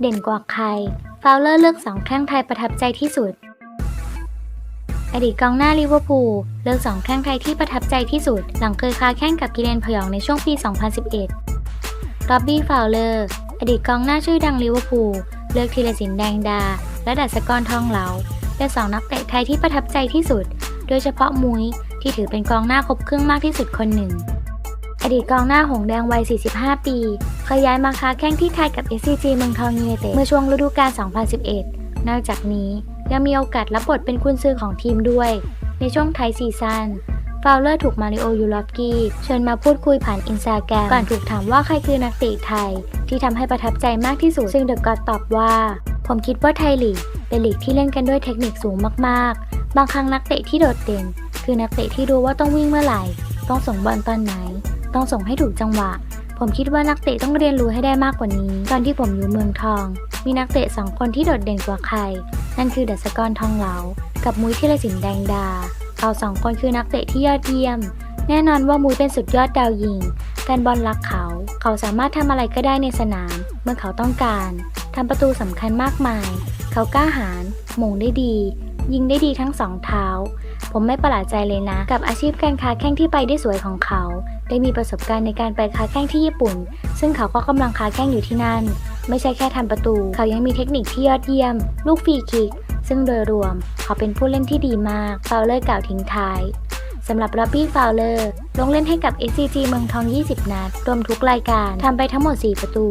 เด่นกว่าใคร ฟาวเลอร์เลือกสองแข้งไทยประทับใจที่สุด อดีตกองหน้าลิเวอร์พูลเลือกสองแข้งไทยที่ประทับใจที่สุด หลังเคยค้าแข่งกับกิเลนพยองในช่วงปี 2011 ร็อบบี้ฟาวเลอร์ อดีตกองหน้าชื่อดังลิเวอร์พูลเลือกธีรศิลป์แดงดา และดัชกรทองเหลาเป็นสองนักเตะไทยที่ประทับใจที่สุด โดยเฉพาะมุ้ยที่ถือเป็นกองหน้าครบเครื่องมากที่สุดคนหนึ่ง อดีตกองหน้าหงแดงวัย 45 ปี เคยย้ายมาค้าแข่งที่ไทยกับ SCG เมืองทองยูไนเต็ดเมื่อช่วงฤดูกาล 2011 นอกจากนี้ยังมีโอกาสรับบทเป็นกุนซือของทีมด้วย ในช่วงไทยซีซั่นฟาวเลอร์ถูกมาริโอยูลอฟกี้เชิญมาพูดคุยผ่านอินสตาแกรมก่อนถูกถามว่าใครคือนักเตะไทย ที่ทำให้ประทับใจมากที่สุดซึ่งเดอะก็อดตอบว่า ผมคิดว่าไทยลีกเป็นลีกที่เล่นกันด้วยเทคนิคสูงมากๆ บางครั้งนักเตะที่โดดเด่น คือนักเตะที่รู้ว่าต้องวิ่งเมื่อไหร่ ต้องส่งบอลตอนไหน ต้องส่งให้ถูกจังหวะ ผมคิดว่านักเตะต้องเรียนรู้ให้ได้มากกว่านี้ ตอนที่ผมอยู่เมืองทอง มีนักเตะสองคนที่โดดเด่นกว่าใคร นั่นคือดัชกรทองเหลา กับมุ้ยธีรศิลป์แดงดา เขาสองคนคือนักเตะที่ยอดเยี่ยม แน่นอนว่ามุ้ยเป็นสุดยอดดาวยิงแฟนบอลรักเขา เขาสามารถทำอะไรก็ได้ในสนาม เมื่อเขาต้องการทำประตูสำคัญมากมาย เขากล้าหาญหม่งได้ดี ยิงได้ดีทั้งสองเท้า ผมไม่ประหลาดใจเลยนะ กับอาชีพการค้าแข่งที่ไปได้สวยของเขา ได้มีประสบการณ์ในการไปค้าแข่งที่ญี่ปุ่น ซึ่งเขาก็กำลังค้าแข่งอยู่ที่นั่น ไม่ใช่แค่ทำประตู เขายังมีเทคนิคที่ยอดเยี่ยม ลูกฟรีคิก ซึ่งโดยรวม เขาเป็นผู้เล่นที่ดีมากฟาวเลอร์กล่าวทิ้งท้ายสำหรับรับบี้ฟาวเลอร์ ลงเล่นให้กับ SCG เมืองทอง 20 นัด รวมทุกรายการทำไปทั้งหมด 4 ประตู